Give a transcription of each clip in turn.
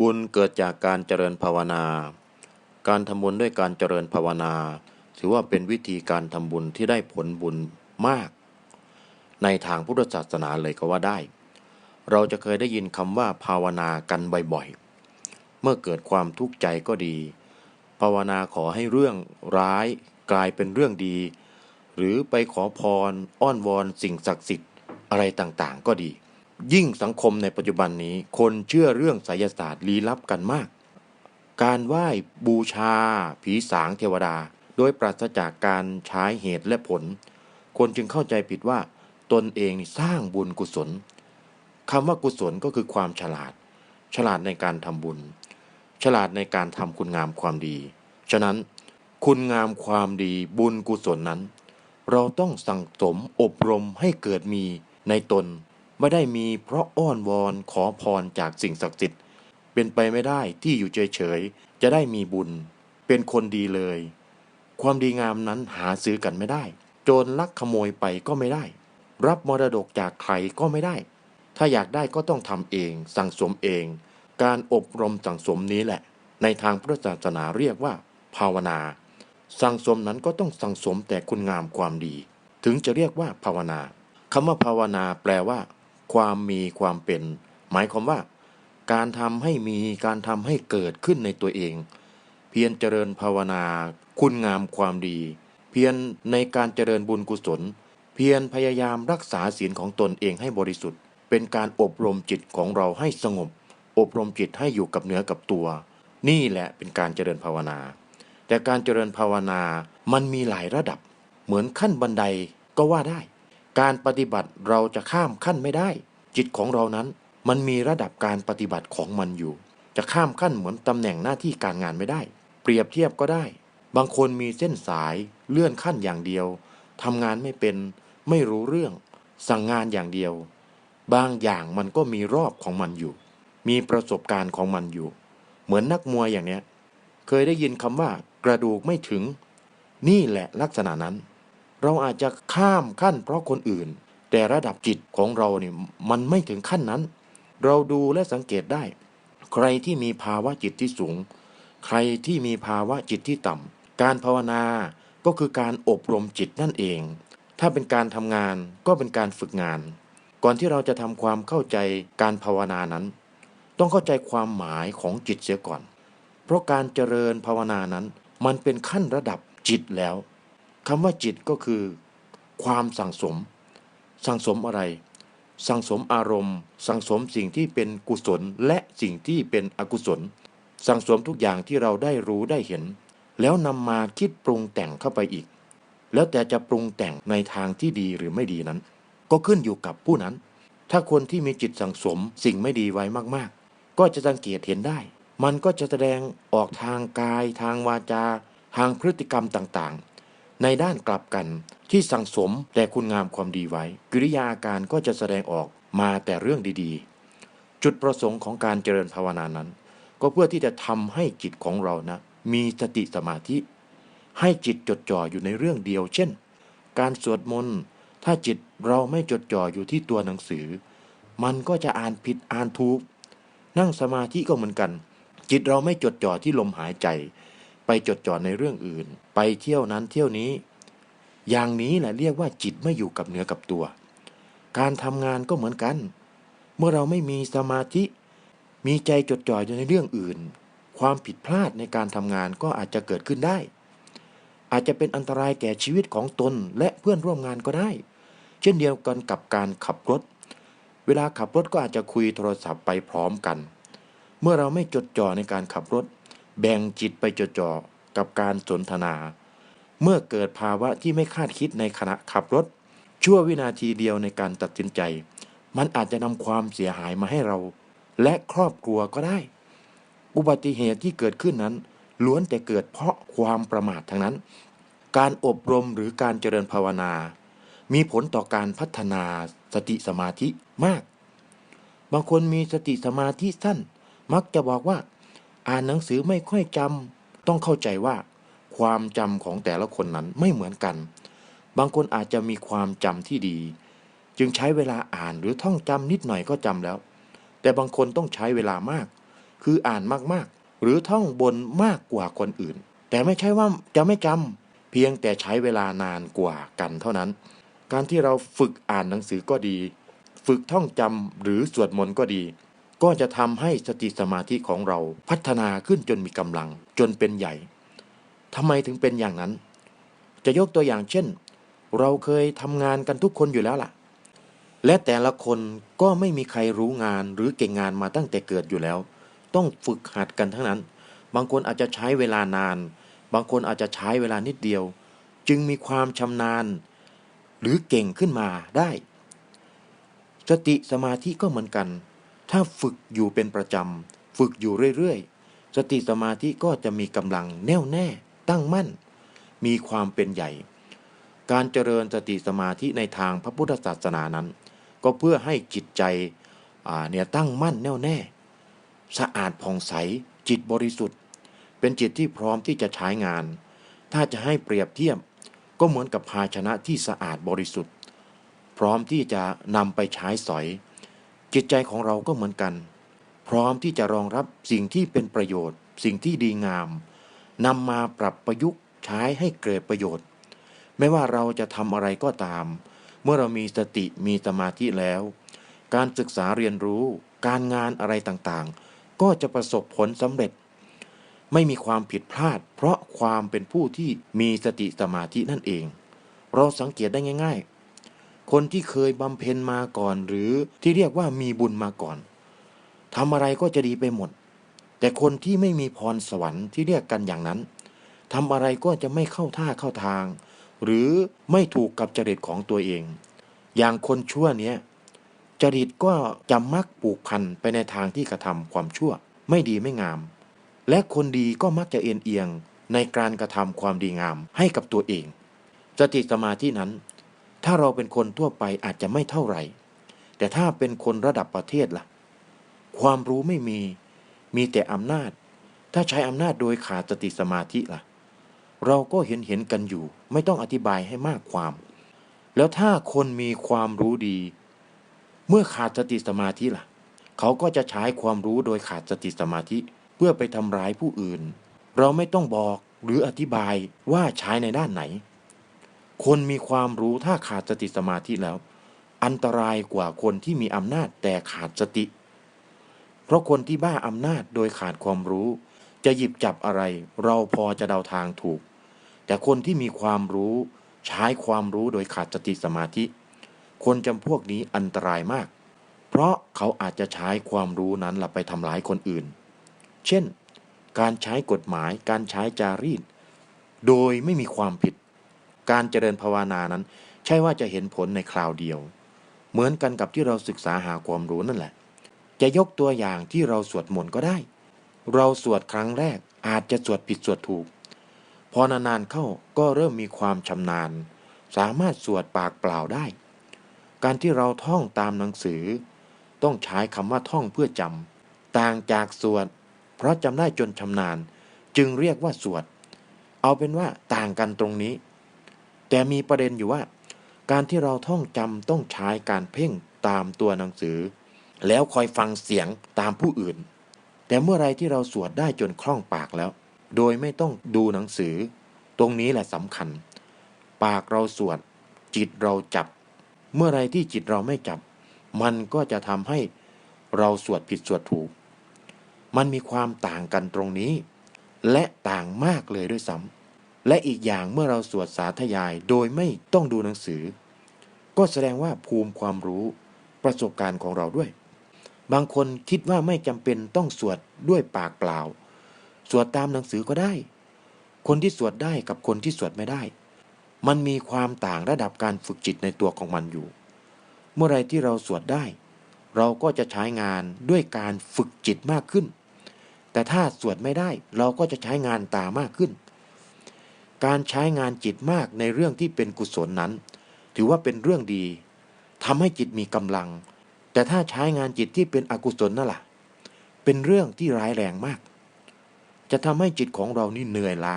บุญเกิดจากการเจริญภาวนา การทำบุญด้วยการเจริญภาวนา ถือว่าเป็นวิธีการทำบุญที่ได้ผลบุญมาก ในทางพุทธศาสนาเลยก็ว่าได้ เราจะเคยได้ยินคำว่าภาวนากันบ่อยๆ เมื่อเกิดความทุกข์ใจก็ดี ภาวนาขอให้เรื่องร้ายกลายเป็นเรื่องดี หรือไปขอพรอ้อนวอนสิ่งศักดิ์สิทธิ์อะไรต่างๆ ก็ดี ยิ่งสังคมในปัจจุบันนี้ คนเชื่อเรื่องไสยศาสตร์ลี้ลับกันมาก การไหว้บูชา ผีสางเทวดา โดยปราศจากการใช้เหตุและผล คนจึงเข้าใจผิดว่า ตนเองสร้างบุญกุศลคำว่ากุศลก็คือความฉลาด ฉลาดในการทำบุญ ฉลาดในการทำคุณงามความดี ฉะนั้นคุณงามความดีบุญกุศลนั้น เราต้องสั่งสมอบรมให้เกิดมีในตน ไม่ได้มีเพราะอ้อนวอนขอพรจากสิ่งศักดิ์สิทธิ์เป็นไปไม่ได้ที่อยู่เฉยๆจะได้มีบุญ เป็นคนดีเลย ความดีงามนั้นหาซื้อกันไม่ได้ โจรลักขโมยไปก็ไม่ได้ รับมรดกจากใครก็ไม่ได้ ถ้าอยากได้ก็ต้องทำเอง สั่งสมเอง การอบรมสั่งสมนี้แหละ ในทางพุทธศาสนาเรียกว่า ภาวนา สั่งสมนั้นก็ต้องสั่งสมแต่คุณงามความดี ถึงจะเรียกว่าภาวนาคำว่าภาวนาแปลว่า ความมีความเป็น หมายความว่า การทำให้มีการทำให้เกิดขึ้นในตัวเอง เพียรเจริญภาวนา คุณงามความดี เพียรในการเจริญบุญกุศล เพียรพยายามรักษาศีลของตนเองให้บริสุทธิ์ เป็นการอบรมจิตของเราให้สงบ อบรมจิตให้อยู่กับเนื้อกับตัว นี่แหละเป็นการเจริญภาวนา แต่การเจริญภาวนามันมีหลายระดับ เหมือนขั้นบันไดก็ว่าได้ การปฏิบัติเราจะข้ามขั้นไม่ได้ จิตของเรานั้น มันมีระดับการปฏิบัติของมันอยู่ จะข้ามขั้นเหมือนตำแหน่งหน้าที่การงานไม่ได้ เปรียบเทียบก็ได้ บางคนมีเส้นสายเลื่อนขั้นอย่างเดียวทำงานไม่เป็น ไม่รู้เรื่อง สั่งงานอย่างเดียว บางอย่างมันก็มีรอบของมันอยู่ มีประสบการณ์ของมันอยู่ เหมือนนักมวยอย่างเนี้ย เคยได้ยินคำว่ากระดูกไม่ถึง นี่แหละลักษณะนั้น เราอาจจะข้ามขั้นเพราะคนอื่น แต่ระดับจิตของเราเนี่ยมันไม่ถึงขั้นนั้น เราดูและสังเกตได้ ใครที่มีภาวะจิตที่สูง ใครที่มีภาวะจิตที่ต่ำการภาวนาก็คือการอบรมจิตนั่นเอง ถ้าเป็นการทำงานก็เป็นการฝึกงาน ก่อนที่เราจะทำความเข้าใจการภาวนานั้น ต้องเข้าใจความหมายของจิตเสียก่อน เพราะการเจริญภาวนานั้น มันเป็นขั้นระดับจิตแล้ว คำว่าจิตก็คือ ความสั่งสม สั่งสมอะไร สั่งสมอารมณ์ สั่งสมสิ่งที่เป็นกุศลและสิ่งที่เป็นอกุศล สั่งสมทุกอย่างที่เราได้รู้ได้เห็น แล้วนำมาคิดปรุงแต่งเข้าไปอีก แล้วแต่จะปรุงแต่งในทางที่ดีหรือไม่ดีนั้น ก็ขึ้นอยู่กับผู้นั้น ถ้าคนที่มีจิตสั่งสมสิ่งไม่ดีไว้มากๆ ก็จะสังเกตเห็นได้ มันก็จะแสดงออกทางกาย ทางวาจา ทางพฤติกรรมต่างๆ ในด้านกลับกันที่สั่งสมแต่คุณงามความดีไว้ กิริยาอาการก็จะแสดงออกมาแต่เรื่องดีๆ จุดประสงค์ของการเจริญภาวนานั้น ก็เพื่อที่จะทำให้จิตของเรานะมีสติสมาธิ ให้จิตจดจ่ออยู่ในเรื่องเดียว เช่น การสวดมนต์ถ้าจิตเราไม่จดจ่ออยู่ที่ตัวหนังสือ มันก็จะอ่านผิดอ่านถูกนั่งสมาธิก็เหมือนกัน จิตเราไม่จดจ่อที่ลมหายใจ ไปจดจ่อในเรื่องอื่น ไปเที่ยวนั้นเที่ยวนี้ อย่างนี้แหละเรียกว่าจิตไม่อยู่กับเนื้อกับตัว การทำงานก็เหมือนกัน เมื่อเราไม่มีสมาธิ มีใจจดจ่ออยู่ในเรื่องอื่น ความผิดพลาดในการทำงานก็อาจจะเกิดขึ้นได้ อาจจะเป็นอันตรายแก่ชีวิตของตนและเพื่อนร่วมงานก็ได้ เช่นเดียวกันกับการขับรถ เวลาขับรถก็อาจจะคุยโทรศัพท์ไปพร้อมกัน เมื่อเราไม่จดจ่อในการขับรถ แบ่งจิตไปจดจ่อกับการสนทนา เมื่อเกิดภาวะที่ไม่คาดคิดในขณะขับรถ ชั่ววินาทีเดียวในการตัดสินใจ มันอาจจะนำความเสียหายมาให้เรา และครอบครัวก็ได้ อุบัติเหตุที่เกิดขึ้นนั้น ล้วนแต่เกิดเพราะความประมาททั้งนั้น การอบรมหรือการเจริญภาวนา มีผลต่อการพัฒนาสติสมาธิมาก บางคนมีสติสมาธิสั้น มักจะบอกว่า อ่านหนังสือไม่ค่อยจำต้องเข้าใจว่า ความจำของแต่ละคนนั้นไม่เหมือนกัน บางคนอาจจะมีความจำที่ดี จึงใช้เวลาอ่านหรือท่องจำนิดหน่อยก็จำแล้ว แต่บางคนต้องใช้เวลามาก คืออ่านมากๆ หรือท่องบนมากกว่าคนอื่น แต่ไม่ใช่ว่าจะไม่จำเพียงแต่ใช้เวลานานกว่ากันเท่านั้น การที่เราฝึกอ่านหนังสือก็ดี ฝึกท่องจำหรือสวดมนต์ก็ดี ก็จะทำให้สติสมาธิของเราพัฒนาขึ้นจนมีกำลัง จนเป็นใหญ่ทำไมถึงเป็นอย่างนั้น จะยกตัวอย่างเช่น เราเคยทำงานกันทุกคนอยู่แล้วล่ะ และแต่ละคนก็ไม่มีใครรู้งานหรือเก่งงานมาตั้งแต่เกิดอยู่แล้ว ต้องฝึกหัดกันทั้งนั้น บางคนอาจจะใช้เวลานาน บางคนอาจจะใช้เวลานิดเดียว จึงมีความชำนาญ หรือเก่งขึ้นมาได้ สติสมาธิก็เหมือนกัน ถ้าฝึกอยู่เป็นประจำ ฝึกอยู่เรื่อยๆ สติสมาธิก็จะมีกำลังแน่วแน่ ตั้งมั่น มีความเป็นใหญ่ การเจริญสติสมาธิในทางพระพุทธศาสนานั้น ก็เพื่อให้จิตใจเนี่ยตั้งมั่นแน่วแน่ สะอาดผ่องใส จิตบริสุทธิ์ เป็นจิตที่พร้อมที่จะใช้งาน ถ้าจะให้เปรียบเทียบ ก็เหมือนกับภาชนะที่สะอาดบริสุทธิ์ พร้อมที่จะนำไปใช้สอย จิตใจของเราก็เหมือนกัน พร้อมที่จะรองรับสิ่งที่เป็นประโยชน์ สิ่งที่ดีงามนำมาปรับประยุกต์ใช้ให้เกิดประโยชน์ ไม่ว่าเราจะทำอะไรก็ตาม เมื่อเรามีสติมีสมาธิแล้ว การศึกษาเรียนรู้ การงานอะไรต่างๆ ก็จะประสบผลสำเร็จ ไม่มีความผิดพลาด เพราะความเป็นผู้ที่มีสติสมาธินั่นเอง เราสังเกตได้ง่าย ๆ คนที่เคยบำเพ็ญมาก่อน หรือที่เรียกว่ามีบุญมาก่อนทำอะไรก็จะดีไปหมด แต่คนที่ไม่มีพรสวรรค์ที่เรียกกันอย่างนั้นทำอะไรก็จะไม่เข้าท่าเข้าทาง หรือไม่ถูกกับจริตของตัวเอง อย่างคนชั่วเนี้ยจริตก็จะมักปลูกพันไปในทางที่กระทำความชั่ว ไม่ดีไม่งาม และคนดีก็มักจะเอ็นเอียงในการกระทำความดีงามให้กับตัวเองสติสมาธินั้น ถ้าเราเป็นคนทั่วไปอาจจะไม่เท่าไหร่ แต่ถ้าเป็นคนระดับประเทศล่ะ ความรู้ไม่มี มีแต่อำนาจ ถ้าใช้อำนาจโดยขาดสติสมาธิล่ะ เราก็เห็นเห็นกันอยู่ ไม่ต้องอธิบายให้มากความ แล้วถ้าคนมีความรู้ดี เมื่อขาดสติสมาธิล่ะ เขาก็จะใช้ความรู้โดยขาดสติสมาธิ เพื่อไปทำร้ายผู้อื่น เราไม่ต้องบอกหรืออธิบายว่าใช้ในด้านไหน คนมีความรู้ถ้าขาดสติสมาธิแล้ว อันตรายกว่าคนที่มีอำนาจแต่ขาดสติ เพราะคนที่บ้าอำนาจโดยขาดความรู้ จะหยิบจับอะไร เราพอจะเดาทางถูก แต่คนที่มีความรู้ ใช้ความรู้โดยขาดสติสมาธิ คนจำพวกนี้อันตรายมาก เพราะเขาอาจจะใช้ความรู้นั้นหลับไปทำร้ายคนอื่น เช่น การใช้กฎหมายการใช้จารีต โดยไม่มีความผิด การเจริญภาวนานั้น ใช่ว่าจะเห็นผลในคราวเดียว เหมือนกันกับที่เราศึกษาหาความรู้นั่นแหละ จะยกตัวอย่างที่เราสวดมนต์ก็ได้ เราสวดครั้งแรกอาจจะสวดผิดสวดถูก พอนานๆเข้าก็เริ่มมีความชำนาญ สามารถสวดปากเปล่าได้ การที่เราท่องตามหนังสือ ต้องใช้คำว่าท่องเพื่อจำต่างจากสวดเพราะจำได้จนชำนาญ จึงเรียกว่าสวด เอาเป็นว่าต่างกันตรงนี้ แต่มีประเด็นอยู่ว่า การที่เราท่องจำต้องใช้การเพ่งตามตัวหนังสือ แล้วคอยฟังเสียงตามผู้อื่น แต่เมื่อไรที่เราสวดได้จนคล่องปากแล้ว โดยไม่ต้องดูหนังสือ ตรงนี้แหละสำคัญ ปากเราสวด จิตเราจับ เมื่อไรที่จิตเราไม่จับ มันก็จะทำให้เราสวดผิดสวดถูก มันมีความต่างกันตรงนี้ และต่างมากเลยด้วยซ้ำ และอีกอย่างเมื่อเราสวดสาธยายโดยไม่ต้องดูหนังสือ ก็แสดงว่าภูมิความรู้ประสบการณ์ของเราด้วย บางคนคิดว่าไม่จำเป็นต้องสวดด้วยปากเปล่า สวดตามหนังสือก็ได้ คนที่สวดได้กับคนที่สวดไม่ได้ มันมีความต่างระดับการฝึกจิตในตัวของมันอยู่ เมื่อไรที่เราสวดได้ เราก็จะใช้งานด้วยการฝึกจิตมากขึ้น แต่ถ้าสวดไม่ได้เราก็จะใช้งานตามากขึ้น การใช้งานจิตมากในเรื่องที่เป็นกุศลนั้น ถือว่าเป็นเรื่องดีทำให้จิตมีกำลัง แต่ถ้าใช้งานจิตที่เป็นอกุศลนั่นแหละเป็นเรื่องที่ร้ายแรงมาก จะทำให้จิตของเรานี่เหนื่อยล้า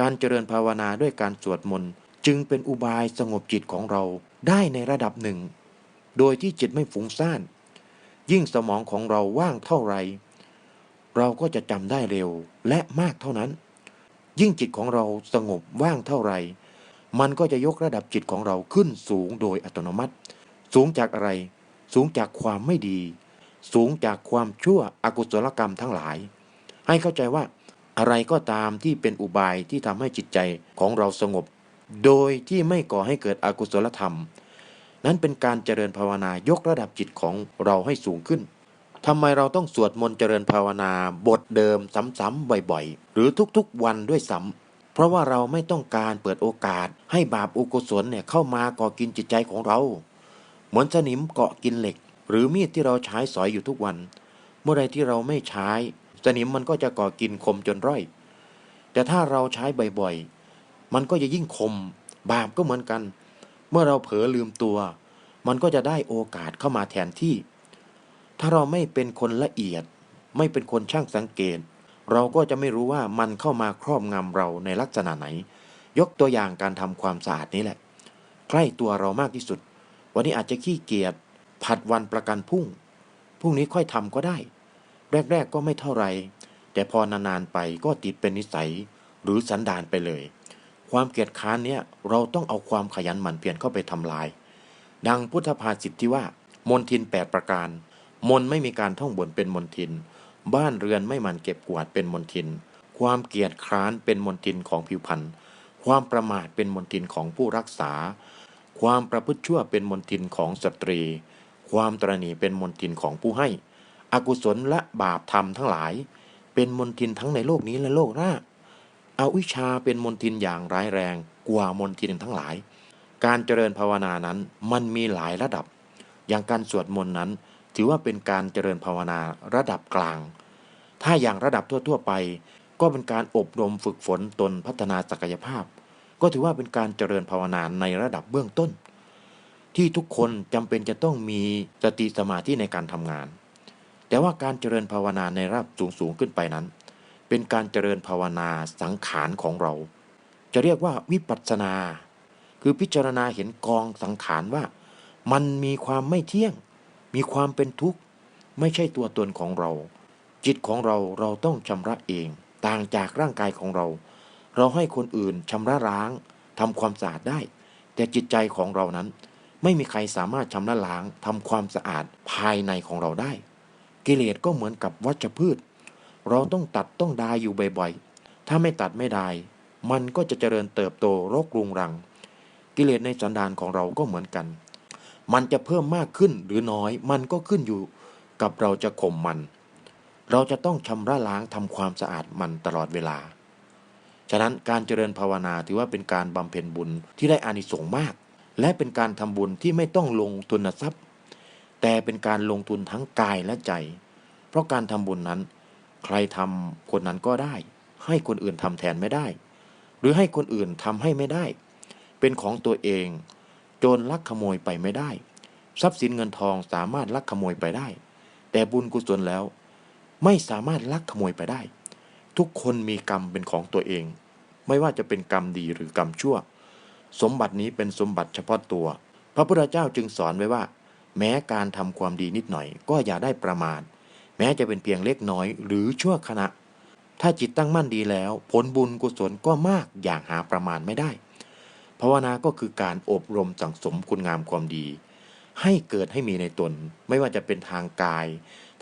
การเจริญภาวนาด้วยการสวดมนต์จึงเป็นอุบายสงบจิตของเราได้ในระดับหนึ่ง โดยที่จิตไม่ฟุ้งซ่าน ยิ่งสมองของเราว่างเท่าไหร่เราก็จะจำได้เร็วและมากเท่านั้น ยิ่งจิตของเราสงบว่างเท่าไหร่ มันก็จะยกระดับจิตของเราขึ้นสูงโดยอัตโนมัติ สูงจากอะไร สูงจากความไม่ดี สูงจากความชั่วอกุศลกรรมทั้งหลาย ให้เข้าใจว่าอะไรก็ตามที่เป็นอุบายที่ทำให้จิตใจของเราสงบ โดยที่ไม่ก่อให้เกิดอกุศลธรรม นั้นเป็นการเจริญภาวนายกระดับจิตของเราให้สูงขึ้น ทำไมเราต้องสวดมนต์เจริญภาวนาบทเดิมซ้ำๆบ่อยๆ หรือทุกๆวันด้วยซ้ำเพราะว่าเราไม่ต้องการเปิดโอกาส ให้บาปอุกุศลเนี่ยเข้ามาก่อกินจิตใจของเรา เหมือนสนิมเกาะกินเหล็ก หรือมีดที่เราใช้สอยอยู่ทุกวัน เมื่อใดที่เราไม่ใช้ สนิมมันก็จะก่อกินคมจนร่อย แต่ถ้าเราใช้บ่อยๆ มันก็จะยิ่งคม บาปก็เหมือนกัน เมื่อเราเผลอลืมตัว มันก็จะได้โอกาสเข้ามาแทนที่ ถ้าเราไม่เป็นคนละเอียด ไม่เป็นคนช่างสังเกต เราก็จะไม่รู้ว่ามันเข้ามาครอบงำเราในลักษณะไหน ยกตัวอย่างการทำความสะอาดนี้แหละ ใกล้ตัวเรามากที่สุด วันนี้อาจจะขี้เกียจผัดวันประกันพรุ่งพรุ่งนี้ค่อยทำก็ได้ แรก ๆ ก็ไม่เท่าไร แต่พอนานๆไปก็ติดเป็นนิสัยหรือสันดานไปเลย ความเกียจค้านเนี้ยเราต้องเอาความขยันหมั่นเพียรเข้าไปทำลาย ดังพุทธภาษิตที่ว่า มนทินแปดประการ มนไม่มีการท่องบนเป็นมนทิน บ้านเรือนไม่มันเก็บกวาดเป็นมนทิน ความเกียจคร้านเป็นมนทินของผิวพรรณความประมาทเป็นมนทินของผู้รักษา ความประพฤติชั่วเป็นมนทินของสตรี ความตรณีเป็นมนทินของผู้ให้ อกุศลและบาปธรรมทั้งหลาย เป็นมนทินทั้งในโลกนี้และโลกหน้าอาวิชชาเป็นมนทินอย่างร้ายแรงกว่ามนทินทั้งหลาย การเจริญภาวนานั้นมันมีหลายระดับ อย่างการสวดมนต์นั้น ถือว่าเป็นการเจริญภาวนาระดับกลาง ถ้าอย่างระดับทั่ว ๆ ไป ก็เป็นการอบรมฝึกฝนตนพัฒนาศักยภาพ ก็ถือว่าเป็นการเจริญภาวนาในระดับเบื้องต้น ที่ทุกคนจำเป็นจะต้องมีสติสมาธิในการทำงาน แต่ว่าการเจริญภาวนาในระดับสูงๆขึ้นไปนั้น เป็นการเจริญภาวนาสังขารของเรา จะเรียกว่าวิปัสสนา คือพิจารณาเห็นกองสังขารว่า มันมีความไม่เที่ยง มีความเป็นทุกข์ไม่ใช่ตัวตนของเรา จิตของเราเราต้องชำระเอง ต่างจากร่างกายของเรา เราให้คนอื่นชำระล้างทำความสะอาดได้ แต่จิตใจของเรานั้น ไม่มีใครสามารถชำระล้างทำความสะอาดภายในของเราได้ กิเลสก็เหมือนกับวัชพืช เราต้องตัดต้องดายอยู่บ่อยๆ ถ้าไม่ตัดไม่ดายมันก็จะเจริญเติบโตรกรุงรัง กิเลสในสันดานของเราก็เหมือนกัน มันจะเพิ่มมากขึ้นหรือน้อย มันก็ขึ้นอยู่กับเราจะข่มมัน เราจะต้องชำระล้างทำความสะอาดมันตลอดเวลา ฉะนั้นการเจริญภาวนาถือว่าเป็นการบำเพ็ญบุญที่ได้อานิสงส์มาก และเป็นการทำบุญที่ไม่ต้องลงทุนทรัพย์ แต่เป็นการลงทุนทั้งกายและใจ เพราะการทำบุญนั้น ใครทำคนนั้นก็ได้ ให้คนอื่นทำแทนไม่ได้ หรือให้คนอื่นทำให้ไม่ได้ เป็นของตัวเอง โจรลักขโมยไปไม่ได้ ทรัพย์สินเงินทองสามารถลักขโมยไปได้ แต่บุญกุศลแล้ว ไม่สามารถลักขโมยไปได้ ทุกคนมีกรรมเป็นของตัวเอง ไม่ว่าจะเป็นกรรมดีหรือกรรมชั่ว สมบัตินี้เป็นสมบัติเฉพาะตัว พระพุทธเจ้าจึงสอนไว้ว่า แม้การทำความดีนิดหน่อย ก็อย่าได้ประมาทแม้จะเป็นเพียงเล็กน้อยหรือชั่วขณะถ้าจิตตั้งมั่นดีแล้ว ผลบุญกุศลก็มากอย่างหาประมาณไม่ได้ ภาวนาก็คือการอบรมสั่งสมคุณงามความดี ให้เกิดให้มีในตน ไม่ว่าจะเป็นทางกาย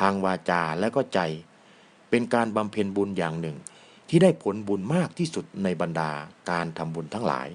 ทางวาจาและก็ใจ เป็นการบำเพ็ญบุญอย่างหนึ่ง ที่ได้ผลบุญมากที่สุดในบรรดาการทำบุญทั้งหลาย